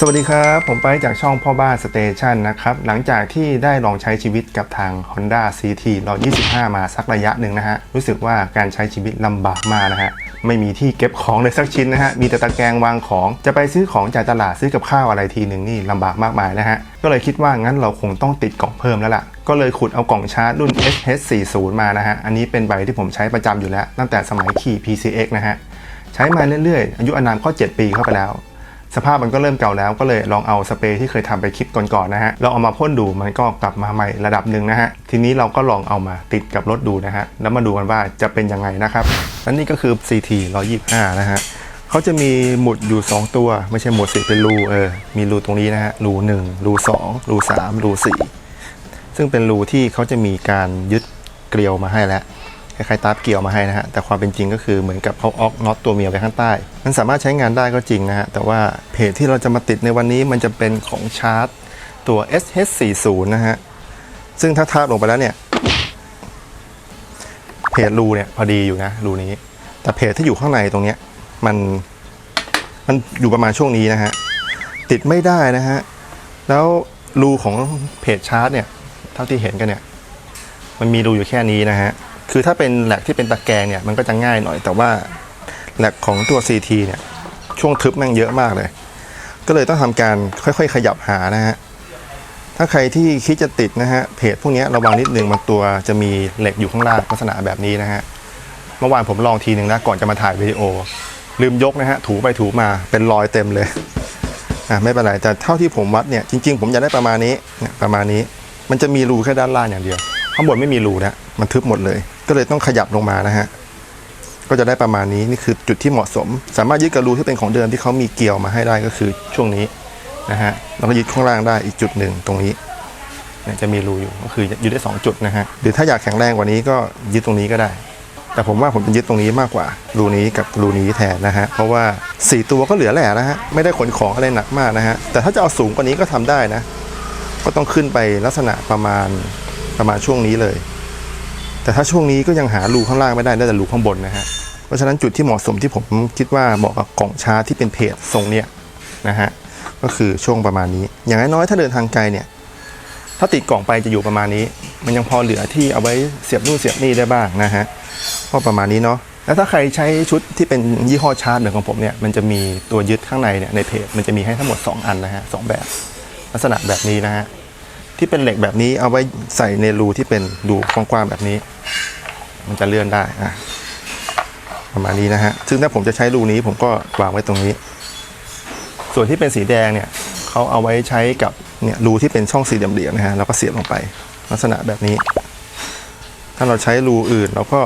สวัสดีครับ ผมไปจากช่องพ่อบ้านสเตชันนะครับ หลังจากที่ได้ลองใช้ชีวิตกับทาง Honda CT 125 มาสักระยะหนึ่งนะฮะ รู้สึกว่าการใช้ชีวิตลำบากมากนะฮะ ไม่มีที่เก็บของเลยสักชิ้นนะฮะ มีแต่ตะแกรงวางของ จะไปซื้อของจากตลาดซื้อกับข้าวอะไรทีหนึ่งนี่ลำบากมากมายนะฮะ ก็เลยคิดว่างั้นเราคงต้องติดกล่องเพิ่มแล้วล่ะก็เลยขุดเอากล่องชาร์จรุ่น SH40 มานะฮะ อันนี้เป็นใบที่ผมใช้ประจำอยู่แล้ว ตั้งแต่สมัยขี่ PCX นะฮะ ใช้มาเรื่อยๆ อายุอานามก็ 7 ปีเข้าไปแล้ว สภาพมันก็เริ่มเก่าแล้วก็เลยลองเอาสเปรย์ที่เคยทำไปคลิปก่อนๆนะฮะลองเอามาพ่นดูมันก็กลับมาใหม่ระดับหนึ่งนะฮะทีนี้เราก็ลองเอามาติดกับรถดูนะฮะแล้วมาดูกันว่าจะเป็นยังไงนะครับและนี่ก็คือ CT 125 นะฮะเขาจะมีหมุดอยู่ 2 ตัว ไม่ใช่หมุดสิเป็นรูเออมีรูตรงนี้นะฮะรู1รู2รู3รู4ซึ่งเป็นรูที่เขาจะมีการยึดเกลียวมาให้แล้ว คล้ายๆตาร์ฟเกี่ยวมาให้นะฮะแต่ความเป็นจริงก็คือเหมือนกับเขาออกน็อตตัวเมียไว้ข้างใต้ มันสามารถใช้งานได้ก็จริงนะฮะแต่ว่าเพจที่เราจะมาติดในวันนี้มันจะเป็นของชาร์จตัว SH40 นะฮะซึ่งถ้าทาบลงไปแล้วเนี่ยเพจรูเนี่ยพอดีอยู่นะรูนี้ แต่เพจที่อยู่ข้างในตรงเนี้ยมันมันอยู่ประมาณช่วงนี้นะฮะติดไม่ได้นะฮะแล้วรูของเพจชาร์จเนี่ยเท่าที่เห็นกันเนี่ยมันมีรูอยู่แค่นี้นะฮะ คือถ้าเป็นแหลกที่เป็นตะแกรงเนี่ยมันก็จะง่ายหน่อย แต่ว่าแหลกของตัว CT เนี่ยช่วงทึบแม่งเยอะมากเลย ก็เลยต้องทำการค่อยๆ ขยับหานะฮะถ้าใครที่คิดจะติดนะฮะเพจพวกเนี้ยระวังนิดนึงบางตัวจะมีเหล็กอยู่ข้างล่างลักษณะแบบนี้นะฮะเมื่อวานผมลองทีหนึ่งนะก่อนจะมาถ่ายวิดีโอ ลืมยกนะฮะถูไปถูมาเป็นรอยเต็มเลยอะไม่เป็นไรแต่เท่าที่ผมวัดเนี่ยจริงๆ ผมอยากได้ประมาณนี้เนี่ยประมาณนี้ มันจะมีรูแค่ด้านล่างอย่างเดียว ข้างบนไม่มีรูนะมันทึบหมดเลย ก็เลยต้องขยับลงมานะฮะ ก็จะได้ประมาณนี้นี่คือจุดที่เหมาะสม สามารถยึดกับรูที่เป็นของเดิมที่เขามีเกลียวมาให้ได้ก็คือช่วงนี้นะฮะแล้วก็ยึดข้างล่างได้อีกจุดหนึ่งตรงนี้เนี่ยจะมีรูอยู่ก็คือยึดได้สองจุดนะฮะหรือถ้าอยากแข็งแรงกว่านี้ก็ยึดตรงนี้ก็ได้ แต่ผมว่าผมจะยึดตรงนี้มากกว่า รูนี้กับรูนี้แทนนะฮะเพราะว่า 4 ตัวก็เหลือแหละนะฮะไม่ได้ขนของอะไรหนักมากนะฮะแต่ถ้าจะเอาสูงกว่านี้ก็ทำได้นะ ก็ต้องขึ้นไปลักษณะประมาณประมาณช่วงนี้เลย แต่ถ้าช่วงนี้ก็ยังหารูข้างล่างไม่ได้ได้แต่รูข้างบนนะฮะเพราะฉะนั้นจุดที่เหมาะสมที่ผมคิดว่าเหมาะกับกล่องชาร์จที่เป็นเพจทรงเนี้ยนะฮะก็คือช่วงประมาณนี้ อย่างน้อยๆถ้าเดินทางไกลเนี่ยถ้าติดกล่องไปจะอยู่ประมาณนี้ มันยังพอเหลือที่เอาไว้เสียบนู่นเสียบนี่ได้บ้างนะฮะก็ประมาณนี้เนาะแล้วถ้าใครใช้ชุดที่เป็นยี่ห้อชาร์จเหมือนของผมเนี่ยมันจะมีตัวยึดข้างในเนี่ยในเพจมันจะมีให้ทั้งหมด 2 อันนะฮะสองแบบ ลักษณะแบบนี้นะฮะ ที่เป็นเหล็กแบบนี้เอาไว้ใส่ในรูที่เป็นรูกว้างๆแบบนี้ มันจะเลื่อนได้อะประมาณนี้นะฮะซึ่งถ้าผมจะใช้รูนี้ผมก็วางไว้ตรงนี้ ส่วนที่เป็นสีแดงเนี่ยเขาเอาไว้ใช้กับเนี่ยรูที่เป็นช่องสี่เหลี่ยมๆนะฮะแล้วก็เสียบลงไป ลักษณะแบบนี้ ถ้าเราใช้รูอื่นเราก็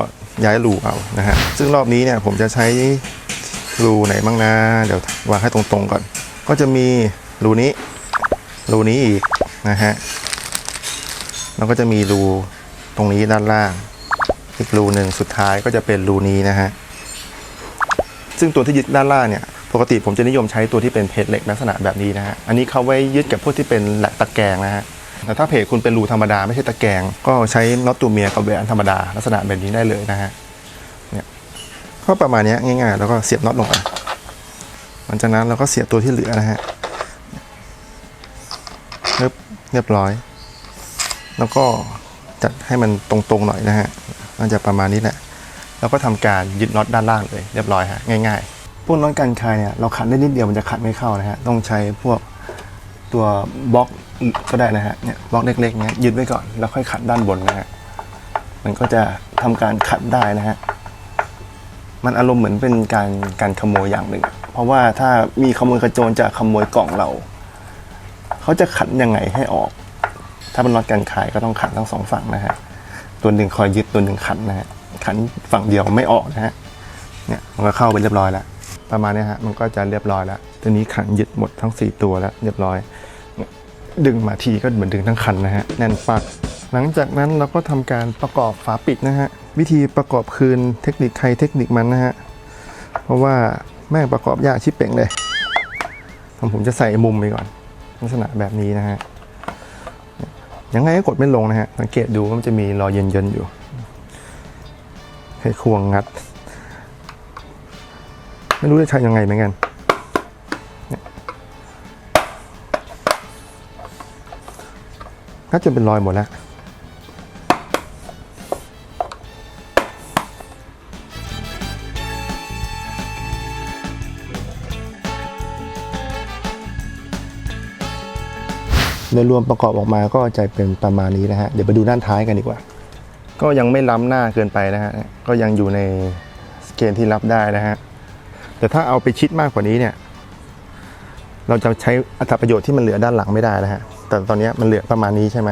ย้ายรูเอานะฮะซึ่งรอบนี้เนี่ยผมจะใช้รูไหนบ้างนะ เดี๋ยววางให้ตรงๆก่อน ก็จะมีรูนี้รูนี้อีกนะฮะ แล้วก็จะมีรูตรงนี้ด้านล่าง อีกรูหนึ่งสุดท้ายก็จะเป็นรูนี้นะฮะซึ่งตัวที่ยึดด้านล่างเนี่ยปกติผมจะนิยมใช้ตัวที่เป็นเพจเหล็กลักษณะแบบนี้นะฮะอันนี้เขาไว้ยึดกับพวกที่เป็นแหลกตะแกรงนะฮะแต่ถ้าเพจคุณเป็นรูธรรมดาไม่ใช่ตะแกรงก็ใช้น็อตตัวเมียกับแหวนธรรมดาลักษณะแบบนี้ได้เลยนะฮะเนี่ยก็ประมาณนี้ง่ายๆ แล้วก็เสียบน็อตลงไปหลังจากนั้นเราก็เสียบตัวที่เหลือนะฮะเรียบร้อย แล้วก็จัดให้มันตรงๆหน่อยนะฮะน่าจะประมาณนี้แหละแล้วก็ทำการยึดน็อตด้านล่างเลยเรียบร้อยฮะง่ายๆพวกน็อตกันคายเนี่ยเราขัดได้นิดเดียวมันจะขัดไม่เข้านะฮะต้องใช้พวกตัวบล็อกก็ได้นะฮะเนี่ยบล็อกเล็กๆเนี้ยยึดไว้ก่อนแล้วค่อยขัดด้านบนนะฮะมันก็จะทำการขัดได้นะฮะมันอารมณ์เหมือนเป็นการการขโมยอย่างหนึ่ง เพราะว่าถ้ามีขโมยขโจรจะขโมยกล่องเรา เขาจะขัดยังไงให้ออก ถ้าเป็นน็อตกันคายก็ต้องขันทั้งสองฝั่งนะฮะ ตัวหนึ่งคอยยึดตัวหนึ่งขันนะฮะ ขันฝั่งเดียวไม่ออกนะฮะ เนี่ยมันก็เข้าไปเรียบร้อยแล้ว ประมาณนี้ฮะ มันก็จะเรียบร้อยแล้ว ตัวนี้ขันยึดหมดทั้ง 4 ตัวแล้วเรียบร้อย ดึงมาทีก็เหมือนดึงทั้งคันนะฮะ แน่นปัก หลังจากนั้นเราก็ทำการประกอบฝาปิดนะฮะ วิธีประกอบคืนเทคนิคใครเทคนิคมันนะฮะ เพราะว่าแม่งประกอบยากชิบเป่งเลย ผมจะใส่มุมไปก่อน ลักษณะแบบนี้นะฮะ ยังไงก็กดไม่ลงนะฮะ สังเกตดูมันจะมีรอยเย็นๆอยู่ ให้ควงงัด ไม่รู้จะใช้ยังไงเหมือนกันน่าจะเป็นรอยหมดแล้ว โดยรวมประกอบออกมาก็จะเป็นประมาณนี้นะฮะ เดี๋ยวไปดูด้านท้ายกันดีกว่า ก็ยังไม่ล้ำหน้าเกินไปนะฮะ ก็ยังอยู่ในสเกณฑ์ที่รับได้นะฮะ แต่ถ้าเอาไปชิดมากกว่านี้เนี่ย เราจะใช้อัตราประโยชน์ที่มันเหลือด้านหลังไม่ได้นะฮะ แต่ตอนนี้มันเหลือประมาณนี้ใช่ไหม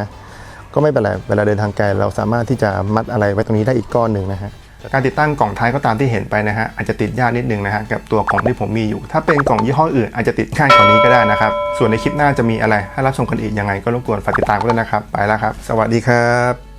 ก็ไม่เป็นไร เวลาเดินทางไกลเราสามารถที่จะมัดอะไรไว้ตรงนี้ได้อีกก้อนหนึ่งนะฮะ การติดตั้งกล่องท้ายก็ตามที่เห็นไปนะฮะอาจจะติดยากนิดนึงนะฮะกับตัวกล่องที่ผมมีอยู่ ถ้าเป็นกล่องยี่ห้ออื่นอาจจะติดง่ายกว่านี้ก็ได้นะครับส่วนในคลิปหน้าจะมีอะไรให้รับชมกันอีกยังไงก็รบกวนฝากติดตามกันด้วยนะครับ ไปแล้วครับ สวัสดีครับ